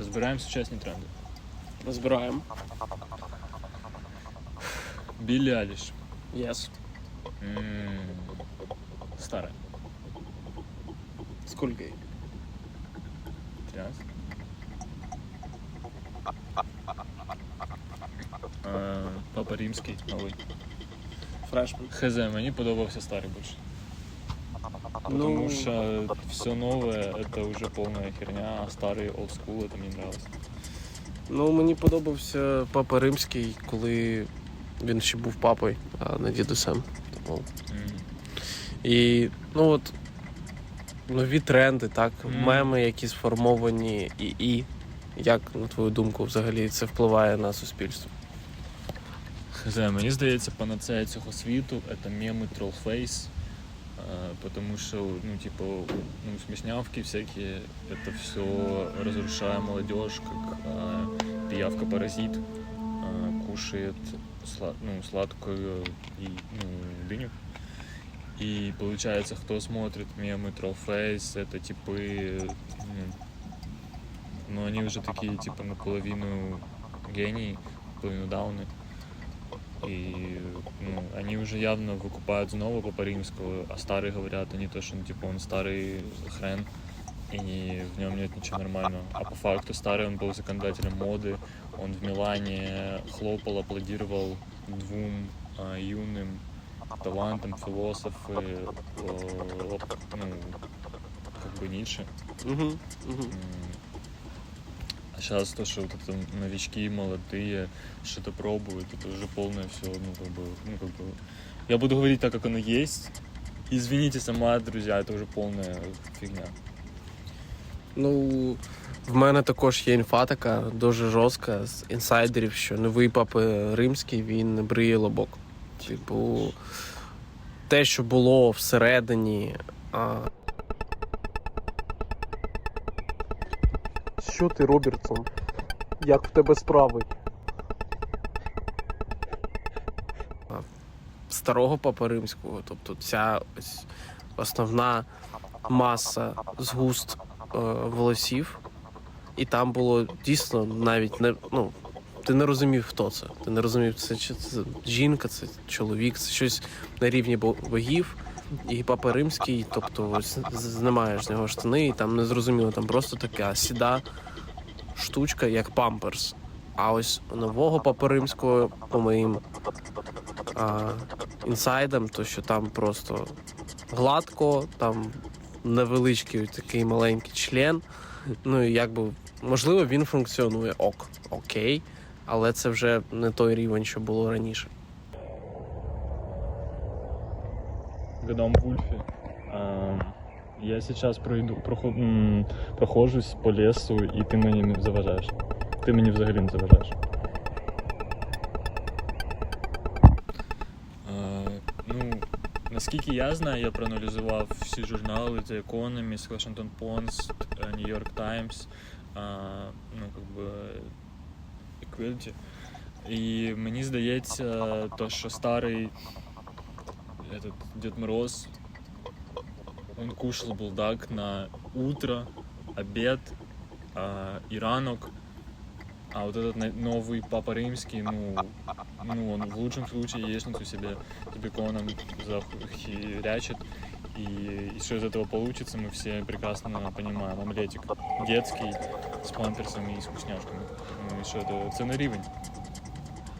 Розбираємо сучасні тренди. Розбираємо. Біллі Аліш. Yes. М, Старе. Скільки? їй? 13. Е, Папа Римський, новий. Фрешмен. Хз, мені подобався старий більше. Ну, Потому что все новое это уже полная херня, а старый old school это мне нравилось. Ну, мені подобався папа римський, коли він ще був папою, а не дідусем. Тому... М. І ну от нові тренди, так, Мгм. меми, які сформовані і і. Як, на твою думку, взагалі це впливає на суспільство? Хз, мені здається, панацея цього світу это мемы Trollface, э, потому что, ну, типа, ну, смешнявки всякие, это все разрушая молодежь, как э, пиявка-паразит э, кушает сла- ну, сладкую и, ну, дыню. И получается, кто смотрит мемы Trollface, это типы, ну, ну, они уже такие, типа, наполовину гении, наполовину дауны. И ну, они уже явно выкупают снова Папа Римского, а старые говорят они то, что ну, типа он старый хрен, и в нем нет ничего нормального. А по факту старый он был законодателем моды, он в Милане хлопал, аплодировал двум а, юным талантам философы, э, ну, как бы Ницше. Угу, угу. М, А сейчас то, что вот это новички молодые что-то пробуют, это уже полное все, ну как бы, ну как бы. Я буду говорить так, как оно есть. Извините, сама, друзья, это уже полная фигня. Ну, в мене також є інфа така дуже жорстка з інсайдерів, що новий папа римський він не бриє лобок. Типу, те, що було всередині. А... Що ти, Робертсон? Як в тебе справи? Старого папа римського, тобто ця ось основна маса згуст е, волосів, і там було дійсно навіть не ну. Ти не розумів, хто це. Ти не розумів, це чи це жінка, це чоловік, це щось на рівні богів. І папа римський, тобто ось знімаєш з нього штани, і там не зрозуміло, там просто така сіда штучка, як памперс. А ось нового папа римського, по моїм а, інсайдам, то що там просто гладко, там невеличкий такий маленький член. Ну і якби можливо він функціонує ок, окей, але це вже не той рівень, що було раніше. Годам Вульфе. Я сейчас пройду, проход, прохожусь по лесу, і ти мені не заважаєш. Ти мені взагалі не заважаєш. Е, ну, наскільки я знаю, я проаналізував всі журнали The Economist, Washington Post, е, New York Times, ну, как бы Equality. І мені здається, то, що старий этот Дед Мороз, он кушал булдак на утро, обед а, и ранок. А вот этот новый Папа Римский, ну, ну, он в лучшем случае яичницу себе с беконом захерячит. И, и что из этого получится, мы все прекрасно понимаем. Омлетик детский с памперсами и с вкусняшками. Ну и что это ценный рівень.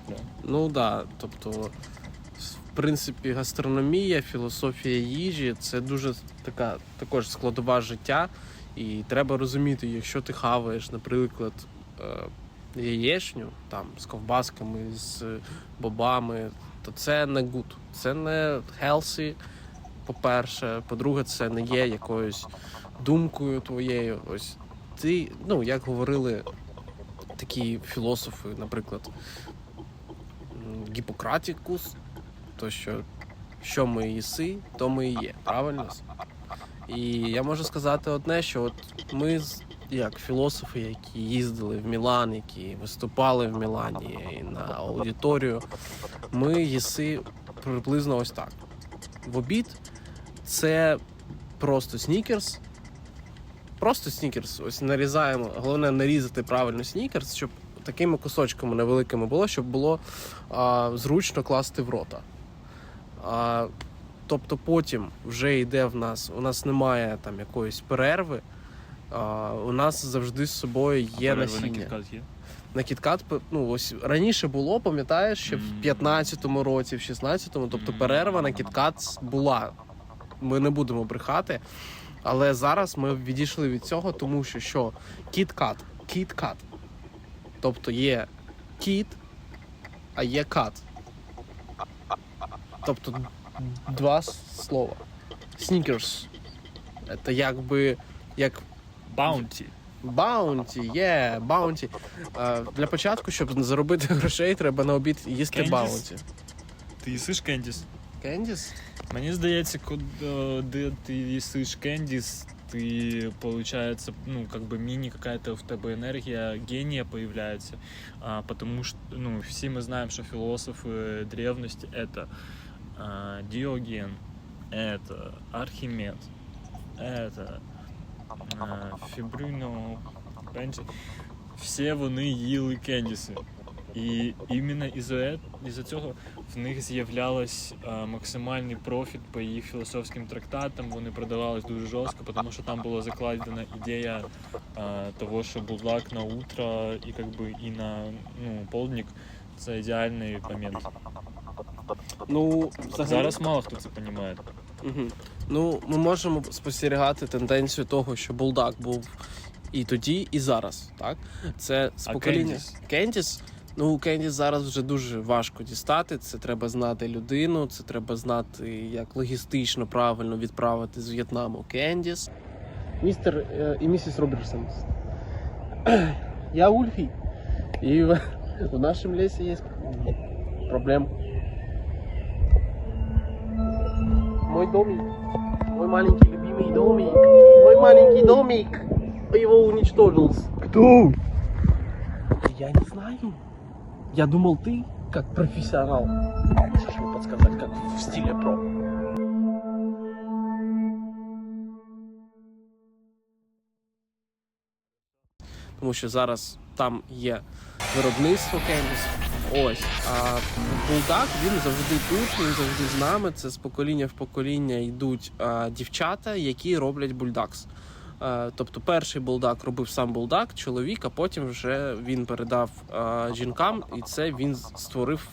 Да. Ну да, тобто, принципі, гастрономія, філософія їжі це дуже така також складова життя. І треба розуміти, якщо ти хаваєш, наприклад, е, яєчню там з ковбасками, з бобами, то це не good. Це не healthy, по-перше. По-друге, це не є якоюсь думкою твоєю. Ось ти, ну як говорили такі філософи, наприклад, Гіппократікус, то що, що ми їси, то ми і є. Правильно? І я можу сказати одне, що от ми як філософи, які їздили в Мілан, які виступали в Мілані на аудиторію, ми їси приблизно ось так. В обід це просто снікерс просто снікерс. Ось нарізаємо. Головне нарізати правильно снікерс, щоб такими кусочками невеликими було, щоб було а, зручно класти в рота. А, тобто потім вже йде в нас, у нас немає там якоїсь перерви. А, у нас завжди з собою є на насіння. кіткат є? На кіткат, ну ось раніше було, пам'ятаєш, ще в Мгм. 15-му році, в 16-му, тобто перерва на кіткат була. Ми не будемо брехати. Але зараз ми відійшли від цього, тому що що кіткат, кіткат. Тобто є кіт, а є кат. Тобто два с- слова. Снікерс. Це якби як Баунті. Баунті, є, баунті. Е, Для початку, щоб заробити грошей, треба на обід їсти Кендіс? баунті. Ти їсиш кендіс? Кендіс? Мені здається, куди, де ти їсиш кендіс, ты, получается, ну, как бы мини какая-то в тебе энергия гения появляется, а, потому что, ну, все мы знаем, что философы древности это а, Диоген, это Архимед, это а, Фібрюно, Бенчі. Всі вони їли кендіси. І іменно із-за із цього в них з'являлась а, максимальний профіт по їх філософським трактатам. Вони продавались дуже жорстко, тому що там була закладена ідея а, того, що будлак на утро і как би, і на ну, полдник це ідеальний момент. Ну, взагалі, Зараз мало хто це розуміє. Угу. Ну, ми можемо спостерігати тенденцію того, що булдак був і тоді, і зараз. Так? Це з покоління. Кендіс? Кендіс? Ну, Кендіс зараз вже дуже важко дістати. Це треба знати людину, це треба знати, як логістично правильно відправити з В'єтнаму Кендіс. Містер е, і місіс Роберсон. Я Ульфі. І в, в нашому лісі є проблема. Мой домик. Мой маленький любимый домик. Мой маленький домик. Его уничтожился. Хто? Я не знаю. Я думал, ты, как профессионал, можешь мне подсказать, как в стиле про. Тому що зараз там є виробництво кембіс. Ось. А булдак він завжди тут, він завжди з нами. Це з покоління в покоління йдуть а, дівчата, які роблять бульдакс. Е, Тобто перший булдак робив сам булдак, чоловік, а потім вже він передав е, жінкам, і це він створив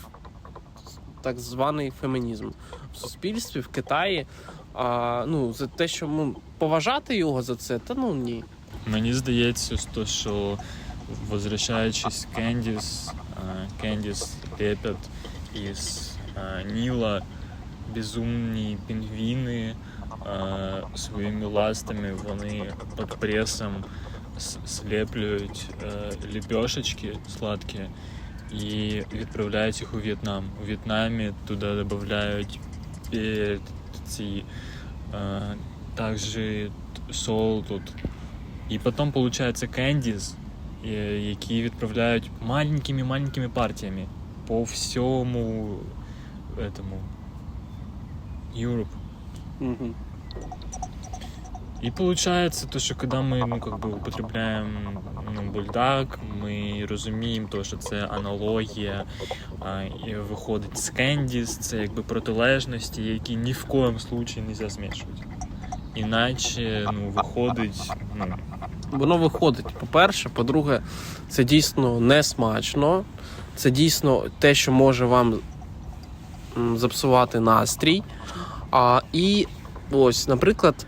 так званий фемінізм в суспільстві в Китаї. А, ну, за те, що ну, поважати його за це, та ну ні. Мені здається, що возвращаючись Кендіс, а, Кендіс лепять із а, Ніла безумні пінгвіни а, своїми ластами вони під пресом сліплюють е, ліпешечки сладкі і відправляють їх у В'єтнам. У В'єтнамі туди додають ці е, також сол тут. І потім виходить кендіс, які відправляють маленькими-маленькими партіями по всьому этому Europe. Угу. И получается то, что когда мы ну, как бы употребляем ну, бульдак, ми розуміємо то, що це аналогія, а, і виходить з кендіс, це якби протилежності, які ні в коєму случаї не можна змішувати. Іначе ну, виходить, ну, Воно виходить, по-перше. По-друге, це дійсно не смачно. Це дійсно те, що може вам запсувати настрій. А, і ось, наприклад,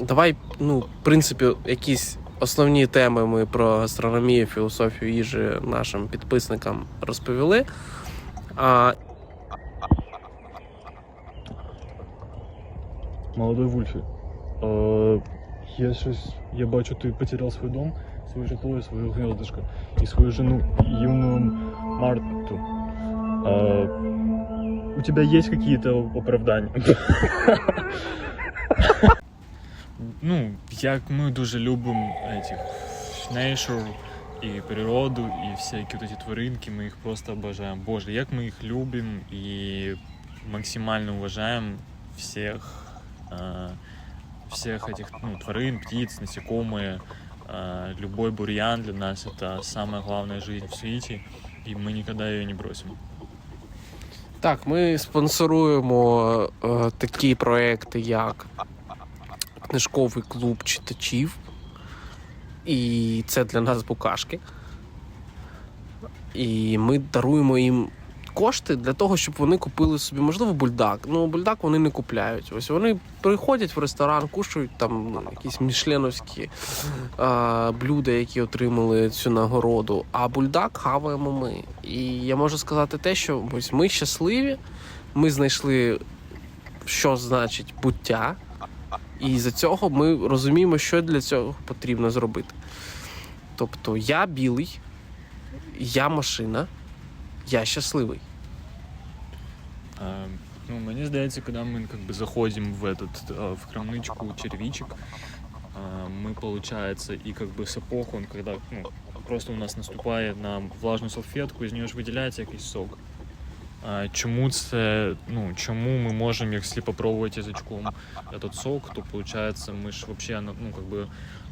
давай, ну, в принципі, якісь основні теми ми про гастрономію, філософію їжі нашим підписникам розповіли. А, Молодой Вульфі, я щось, я бачу, ти потеряв свій дом, своє житло і своє гнездышко, і свою жену юну Марту. у тебя есть какие-то оправдания? ну, як ми дуже любимо этих nature і природу, і всякі ці тваринки, ми їх просто обожаємо. Боже, як ми їх любимо і максимально вважаємо всіх а, всех этих ну, тварин, птиц, насекомые, а, любой бурьян для нас это самая главная жизнь в свете, и мы никогда ее не бросим. Так, ми спонсоруємо е, такі проекти, як книжковий клуб читачів. І це для нас букашки. І ми даруємо їм кошти для того, щоб вони купили собі, можливо, бульдак. Ну, бульдак вони не купляють. Ось вони приходять в ресторан, кушають там ну, якісь мішленовські а, блюда, які отримали цю нагороду. А бульдак хаваємо ми. І я можу сказати те, що ось ми щасливі, ми знайшли, що значить буття, і за цього ми розуміємо, що для цього потрібно зробити. Тобто я білий, я машина, я щасливий. А, Ну, мені здається, коли ми как бы заходим в этот, а, в крамничку червичек, а, мы, получается, и как бы сапог, он когда ну, просто у нас наступає на влажну салфетку, із нього ж виділяється якийсь сок. А, чому це, ну, чому ми можемо, якщо попробувати язичком этот сок, то получается мы ж вообще, ну, как бы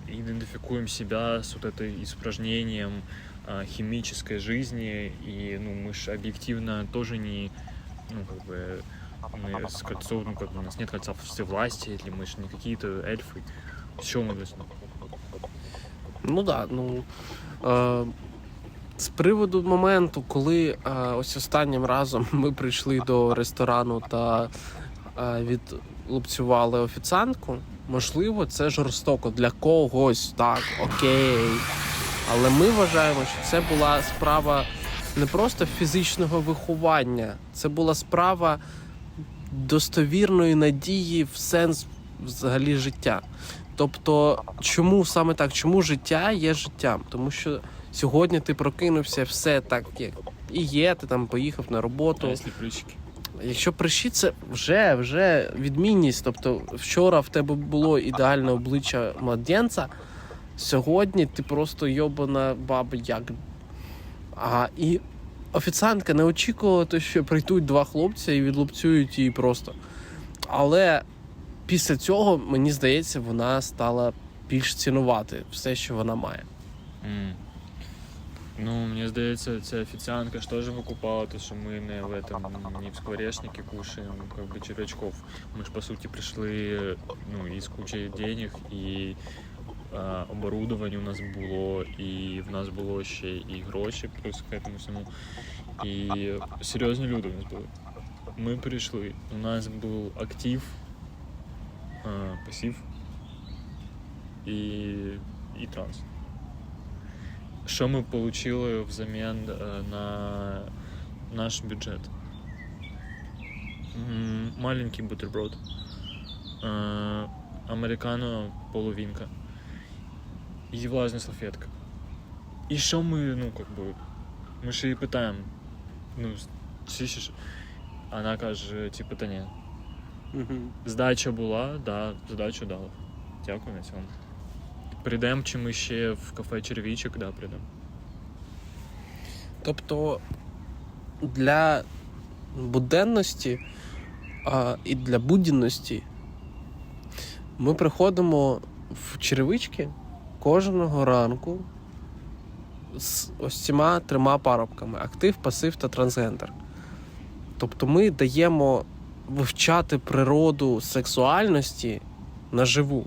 идентификуем себя с вот этой испражнением а, химической жизни, и, ну, мы ж объективно тоже не, ну, как бы, мы с кольцом, ну, как бы у нас нет кольца всевластия, или мы же не какие-то эльфы. С чего мы начнем? Ну так, да, ну. Е, з приводу моменту, коли е, ось останнім разом ми прийшли до ресторану та е, відлупцювали офіціантку, можливо, це жорстоко для когось, так, окей. Але ми вважаємо, що це була справа не просто фізичного виховання, це була справа достовірної надії в сенс взагалі життя. Тобто, чому саме так? Чому життя є життям? Тому що сьогодні ти прокинувся, все так як і є. Ти там поїхав на А роботу. если? Якщо прищі, це вже вже відмінність. Тобто, вчора в тебе було ідеальне обличчя младенця, сьогодні ти просто йобана баба як. А і офіціантка не очікувала, що прийдуть два хлопця і відлупцюють її просто. Але після цього, мені здається, вона стала більш цінувати все, що вона має. М. Ну, мені здається, ця офіціантка ж теж викупала, то що ми не в этом, не в скворечнике кушаем, как бы червячков. Мы ж по сути пришли ну, із кучей денег і а, оборудовання у нас було, і в нас було ще і гроші плюс к этому всьому. І серйозні люди у нас були. Ми прийшли, у нас був актив, пасів і, і транс. Що ми отримали взамін е, на наш бюджет? Маленький бутерброд. Е, Американо половинка. І влажна салфетка. І що ми, ну, как бы, ми ж її питаємо, ну, слышиш? Вона каже, типу, та ні. Здача була, да, здачу дала. Дякую на цьому. Прийдемо чи ми ще в кафе червічок, да, прийдемо. Тобто для буденності а, і для буденності ми приходимо в черевички кожного ранку з ось цими трьома парубками: актив, пасив та трансгендер. Тобто ми даємо вивчати природу сексуальності наживу.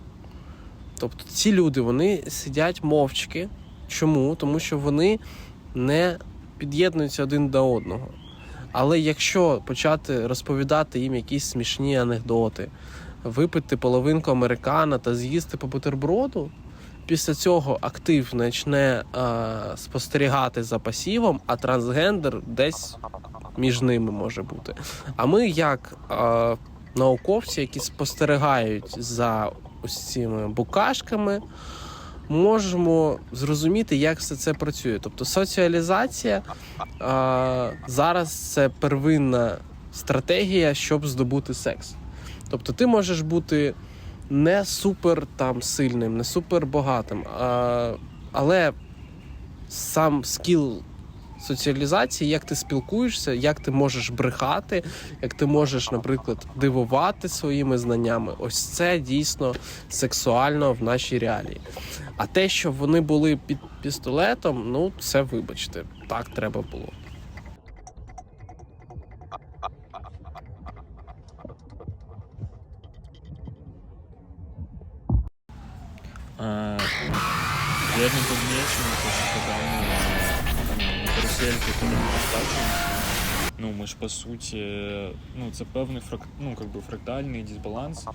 Тобто ці люди вони сидять мовчки. Чому? Тому що вони не під'єднуються один до одного. Але якщо почати розповідати їм якісь смішні анекдоти, випити половинку американо та з'їсти по бутерброду, після цього актив почне е, спостерігати за пасівом, а трансгендер десь між ними може бути. А ми, як е, науковці, які спостерігають за ось цими букашками, можемо зрозуміти, як все це працює. Тобто соціалізація а, зараз це первинна стратегія, щоб здобути секс. Тобто ти можеш бути не супер там сильним, не супер багатим, а, але сам скіл соціалізації, як ти спілкуєшся, як ти можеш брехати, як ти можеш, наприклад, дивувати своїми знаннями. Ось це дійсно сексуально в нашій реалії. А те, що вони були під пістолетом, ну це вибачте, так треба було. Верно подмечено, то, что когда э, на карусельке куда-нибудь скачемся, ну, ми ж по суті, ну, це певний фрак... ну, как би фрактальний дисбаланс,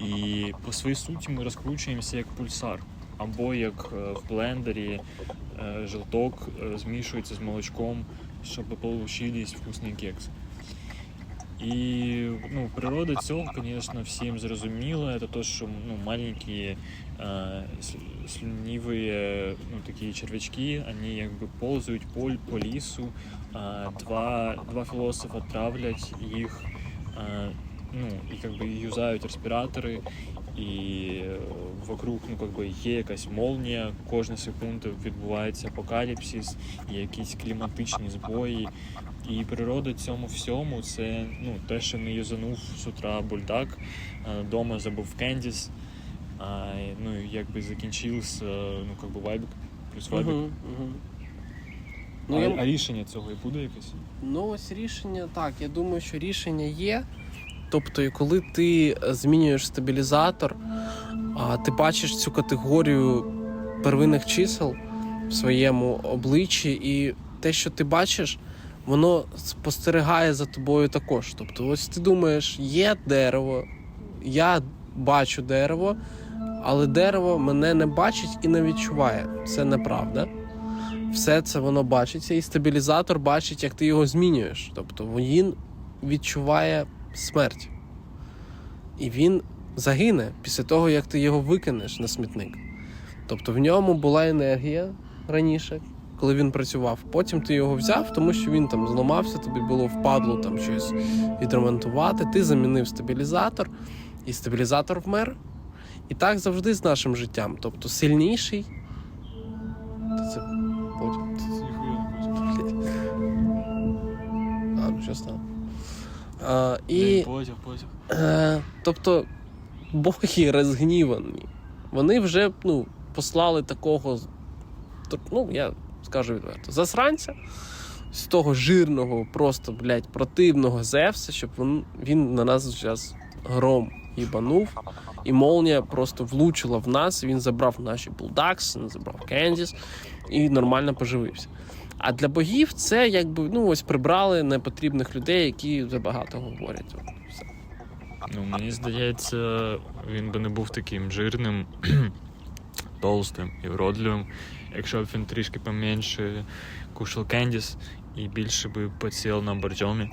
і по своїй суті ми розкручуємося як пульсар, або як е, в блендері е, желток е, змішується з молочком, щоб получились вкусний кекс. І ну, природа цього, звісно, всім зрозуміла. Це то, що ну, маленькі э, с- слюнивые, ну, такие червячки, они как бы ползают по, по лісу, а, два, два філософа травлять їх, а, ну, і как бы юзають респіратори, і е, вокруг, ну, как бы є якась молнія, кожну секунду відбувається апокаліпсис, є якісь кліматичні збої. І природа цьому всьому це ну, те, що не юзанув з утра бульдак, а, дома забув кендіс, а, ну, якби закінчився, ну, как би вайбик, плюс вайбик. Мгм, мгм. а, Ну, я... а рішення цього і буде якесь? Ну, ось рішення, так, я думаю, що рішення є. Тобто, коли ти е, змінюєш стабілізатор, ти бачиш цю категорію первинних чисел в своєму обличчі, і те, що ти бачиш, воно спостерігає за тобою також. Тобто, ось ти думаєш, є дерево, я бачу дерево, але дерево мене не бачить і не відчуває. Це неправда все це воно бачиться, і стабілізатор бачить, як ти його змінюєш. Тобто він відчуває смерть. І він загине після того, як ти його викинеш на смітник. Тобто в ньому була енергія раніше, коли він працював. Потім ти його взяв, тому що він там зламався, тобі було впадло там щось відремонтувати. Ти замінив стабілізатор, і стабілізатор вмер. І так завжди з нашим життям. Тобто сильніший. Це потім. А, ну стало? А, і, Потяг, потяг. е, тобто, боги розгнівані. Вони вже ну, послали такого, ну, я скажу відверто, засранця з того жирного, просто, блядь, противного Зевса, щоб він, він на нас зараз гром їбанув. І молнія просто влучила в нас, він забрав наші булдакс, забрав Кендіс і нормально поживився. А для богів це якби ну ось прибрали непотрібних людей, які забагато говорять. Все. Ну, мені здається, він би не був таким жирним, толстим і вродливим, якщо б він трішки поменше кушав кендіс і більше би поціл на борджомі.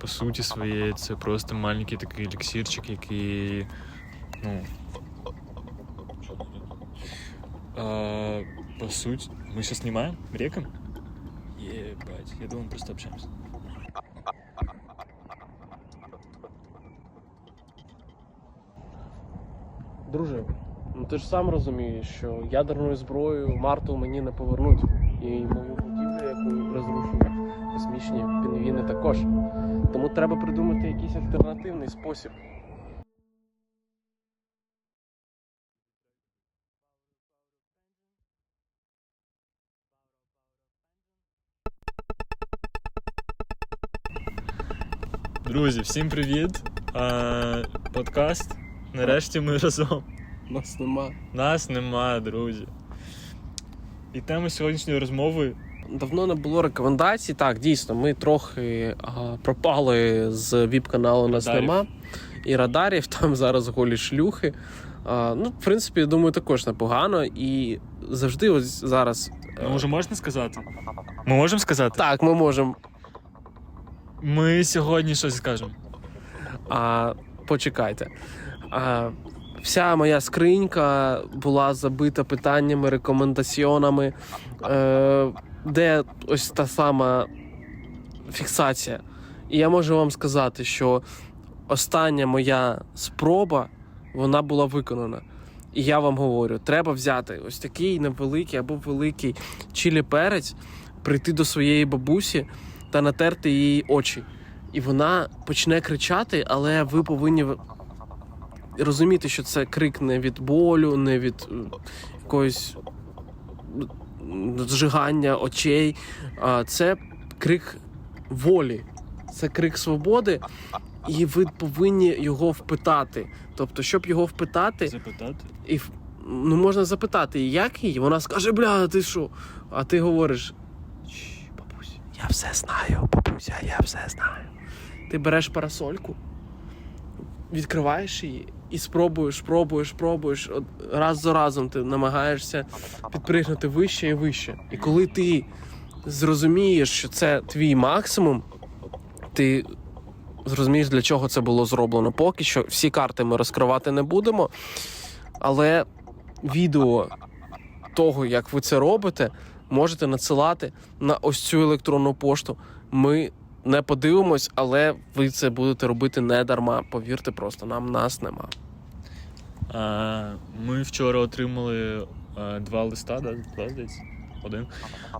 По суті своєї, це просто маленький такий еліксирчик, який. Ну. А, по сути, мы сейчас снимаем реком? Ебать, я думал, просто общаемся. Друже, ну ти ж сам розумієш, що ядерною зброєю Марту мені не повернуть. І мою будівлю, яку розрушили космічні пінгвіни також. Тому треба придумати якийсь альтернативний спосіб. Друзі, всім привіт! А, подкаст. Нарешті ми разом. Нас нема. Нас нема, друзі. І тема сьогоднішньої розмови Давно не було рекомендацій. Так, дійсно, ми трохи а, пропали з віп-каналу нас Радарів. нема. І радарів, там зараз голі шлюхи. А, ну, в принципі, я думаю, також непогано. І завжди ось зараз. е, ну, вже можна сказати? Ми можемо сказати? Так, ми можемо. Ми сьогодні щось скажемо. А, почекайте. А, вся моя скринька була забита питаннями, рекомендаціонами, е, де ось та сама фіксація. І я можу вам сказати, що остання моя спроба вона була виконана. І я вам говорю, треба взяти ось такий невеликий або великий чилі перець, прийти до своєї бабусі та натерти її очі. І вона почне кричати, але ви повинні розуміти, що це крик не від болю, не від е, якогось зжигання очей. А це крик волі, це крик свободи, і ви повинні його впитати. Тобто, щоб його впитати, Запитати. і ну можна запитати, як її? Вона скаже, бля, ти що? А ти говориш: «Чш, бабусь, я все знаю, бабуся, я все знаю. Ти береш парасольку, відкриваєш її і спробуєш, пробуєш, пробуєш. От раз за разом ти намагаєшся підпригнути вище і вище. І коли ти зрозумієш, що це твій максимум, ти зрозумієш, для чого це було зроблено. Поки що всі карти ми розкривати не будемо. Але відео того, як ви це робите, можете надсилати на ось цю електронну пошту. Ми не подивимось, але ви це будете робити не дарма. Повірте, просто нам нас нема. А, Ми вчора отримали а, два листа, да? два здається, один.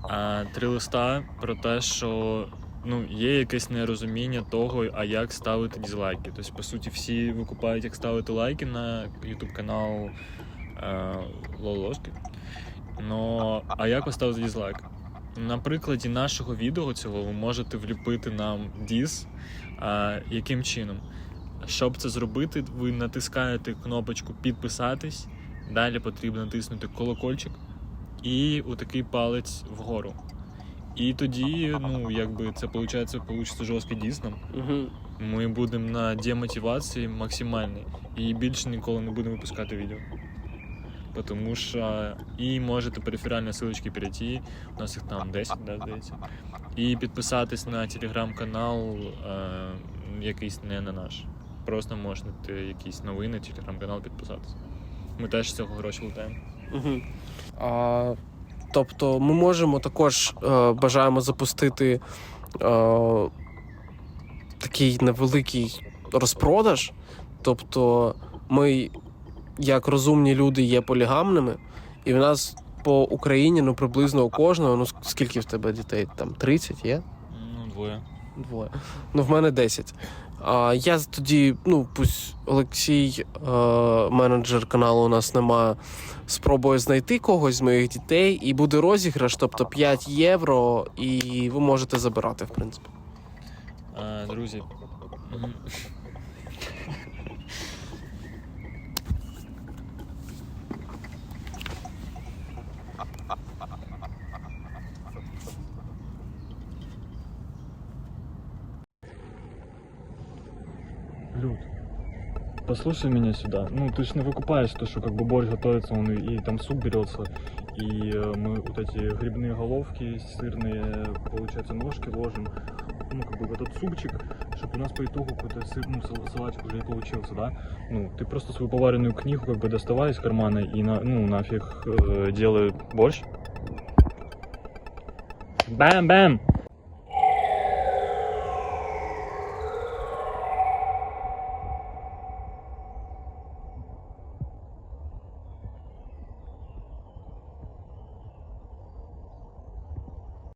А, три листа про те, що ну, є якесь нерозуміння того, а як ставити дізлайки. Тобто, по суті, всі викупають, як ставити лайки на YouTube канал Лолошки. Но, а як поставити дізлайк? На прикладі нашого відео цього ви можете вліпити нам діз. А, яким чином? Щоб це зробити, ви натискаєте кнопочку підписатись, далі потрібно натиснути колокольчик і отакий палець вгору. І тоді, ну, якби це виходить, получиться жорсткий дійсно. Угу. Ми будемо на демотивації максимальній і більше ніколи не будемо випускати відео. Тому що і можете периферальні ссылочки перейти, у нас їх там 10, да, здається. І підписатись на телеграм-канал, е, якийсь не на наш. Просто можна якісь новини, телеграм-канал підписатись. Ми теж з цього гроші лутаємо. Угу. А, тобто, ми можемо також е, бажаємо запустити е, такий невеликий розпродаж. Тобто, ми, як розумні люди, є полігамними, і в нас по Україні ну приблизно у кожного, ну скільки в тебе дітей? Там 30 є? Ну, двоє. Двоє. Ну, в мене 10. А я тоді, ну, пусть Олексій, е, менеджер каналу у нас нема, спробує знайти когось з моїх дітей, і буде розіграш, тобто 5 євро, і ви можете забирати, в принципі. А, друзі. Люд, послушай меня сюда. Ну, ты же не выкупаешь то, что как бы борщ готовится, он и, и там суп берется, и э, мы вот эти грибные головки сырные, получается, ножки ложим, ну, как бы в этот супчик, чтобы у нас по итогу какой-то сыр, ну, сал- салатик уже и получился, да? Ну, ты просто свою поваренную книгу как бы доставай из кармана и, на, ну, нафиг э, делай борщ. Бэм-бэм!